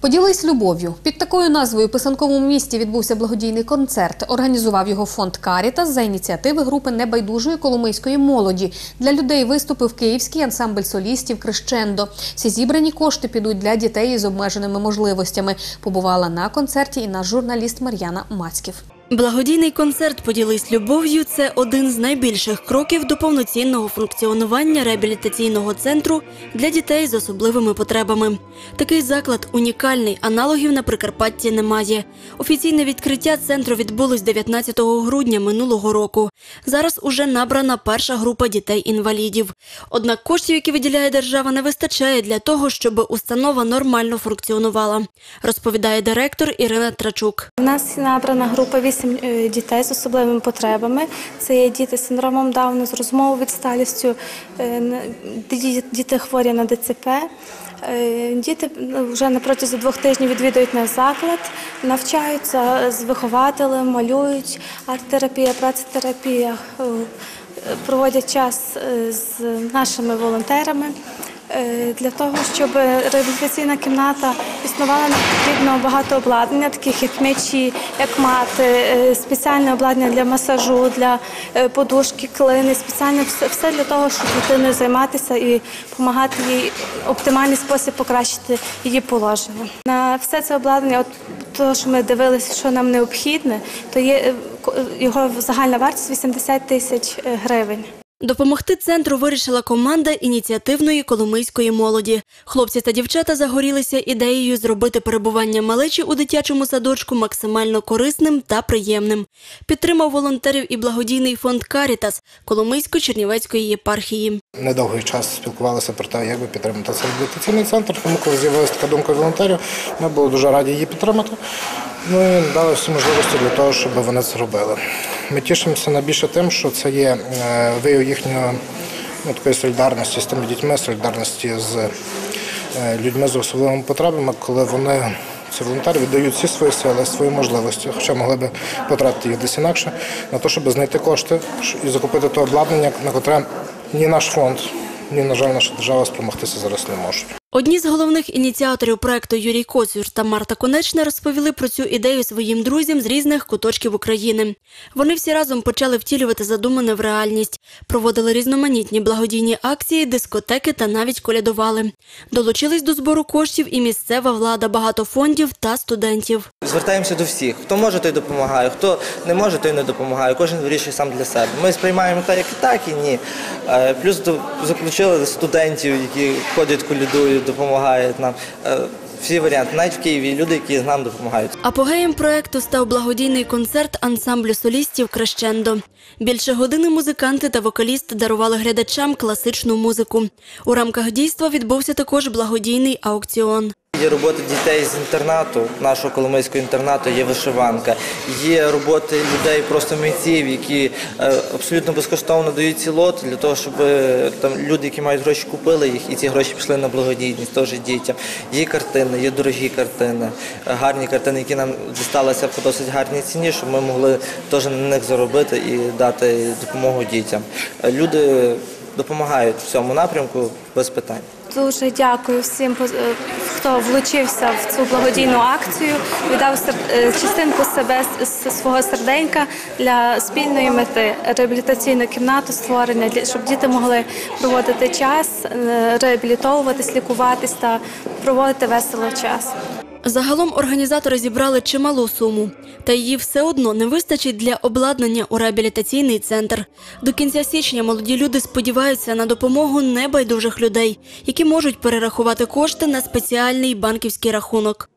Поділись любов'ю. Під такою назвою в писанковому місті відбувся благодійний концерт. Організував його фонд Карітас за ініціативи групи небайдужої коломийської молоді. Для людей виступив київський ансамбль солістів Крещендо. Всі зібрані кошти підуть для дітей із обмеженими можливостями. Побувала на концерті і наш журналіст Мар'яна Мацьків. Благодійний концерт Поділись любов'ю це один з найбільших кроків до повноцінного функціонування реабілітаційного центру для дітей з особливими потребами. Такий заклад унікальний, аналогів на Прикарпатті немає. Офіційне відкриття центру відбулось 19 грудня минулого року. Зараз уже набрана перша група дітей-інвалідів. Однак коштів, які виділяє держава, не вистачає для того, щоб установа нормально функціонувала, розповідає директор Ірина Трачук. У нас набрана група вісім е, дітей з особливими потребами. Це є діти з синдромом Дауна, з розмовою відсталістю, е, діти хворі на ДЦП. Е, Діти ну, вже на протязі двох тижнів відвідують наш заклад, навчаються з вихователем, малюють арт-терапія, працетерапія, проводять час з нашими волонтерами. Е, Для того, щоб реабілітаційна кімната існувала, потрібно багато обладнання, таких як м'ячі, як мати, е, спеціальне обладнання для масажу, для е, подушки, клини, спеціальне все, для того, щоб дитиною займатися і допомагати їй оптимальний спосіб покращити її положення. На все це обладнання, от то, що ми дивилися, що нам необхідне, то є е, його загальна вартість 80 тисяч е, гривень. Допомогти центру вирішила команда ініціативної коломийської молоді. Хлопці та дівчата загорілися ідеєю зробити перебування малечі у дитячому садочку максимально корисним та приємним. Підтримав волонтерів і благодійний фонд Карітас Коломийсько-Чернівецької єпархії. Недовгий час спілкувалися про те, як би підтримати цей реабілітаційний центр. Тому коли з'явилася така думка волонтерів, ми були дуже раді її підтримати. Ну і дали всі можливості для того, щоб вони це робили. Ми тішимося найбільше тим, що це є е, вияв їхньої ну, такої солідарності з тими дітьми, солідарності з е, людьми з особливими потребами, коли вони. Ці волонтери віддають всі свої сили, свої можливості, хоча могли би потратити їх десь інакше, на те, щоб знайти кошти і закупити те обладнання, на котре ні наш фонд, ні, на жаль, наша держава спромогтися зараз не можуть. Одні з головних ініціаторів проекту Юрій Коцюр та Марта Конечна розповіли про цю ідею своїм друзям з різних куточків України. Вони всі разом почали втілювати задумане в реальність, проводили різноманітні благодійні акції, дискотеки та навіть колядували. Долучились до збору коштів і місцева влада, багато фондів та студентів. Звертаємося до всіх. Хто може, той допомагає, хто не може, той не допомагає. Кожен вирішує сам для себе. Ми сприймаємо так, як і так, і ні. Е, Плюс заключили студентів, які ходять, колядують, допомагають нам. Е, Всі варіанти, навіть в Києві люди, які нам допомагають. Апогеєм проекту став благодійний концерт ансамблю солістів Крещендо. Більше години музиканти та вокаліст дарували глядачам класичну музику. У рамках дійства відбувся також благодійний аукціон. Є роботи дітей з інтернату, нашого коломийського інтернату, є вишиванка. Є роботи людей, просто митців, які е, абсолютно безкоштовно дають ці лоти для того, щоб е, там люди, які мають гроші, купили їх, і ці гроші пішли на благодійність теж дітям. Є картини, є дорогі картини, гарні картини, які нам дісталися по досить гарній ціні, щоб ми могли теж на них заробити і дати допомогу дітям. Е, Люди допомагають в цьому напрямку без питань. Дуже дякую всім, хто влучився в цю благодійну акцію, віддав е, частинку себе з- свого серденька для спільної мети реабілітаційну кімнату створення, щоб діти могли проводити час, е, реабілітовуватись, лікуватись та проводити весело час. Загалом організатори зібрали чималу суму, та її все одно не вистачить для обладнання у реабілітаційний центр. До кінця січня молоді люди сподіваються на допомогу небайдужих людей, які можуть перерахувати кошти на спеціальний банківський рахунок.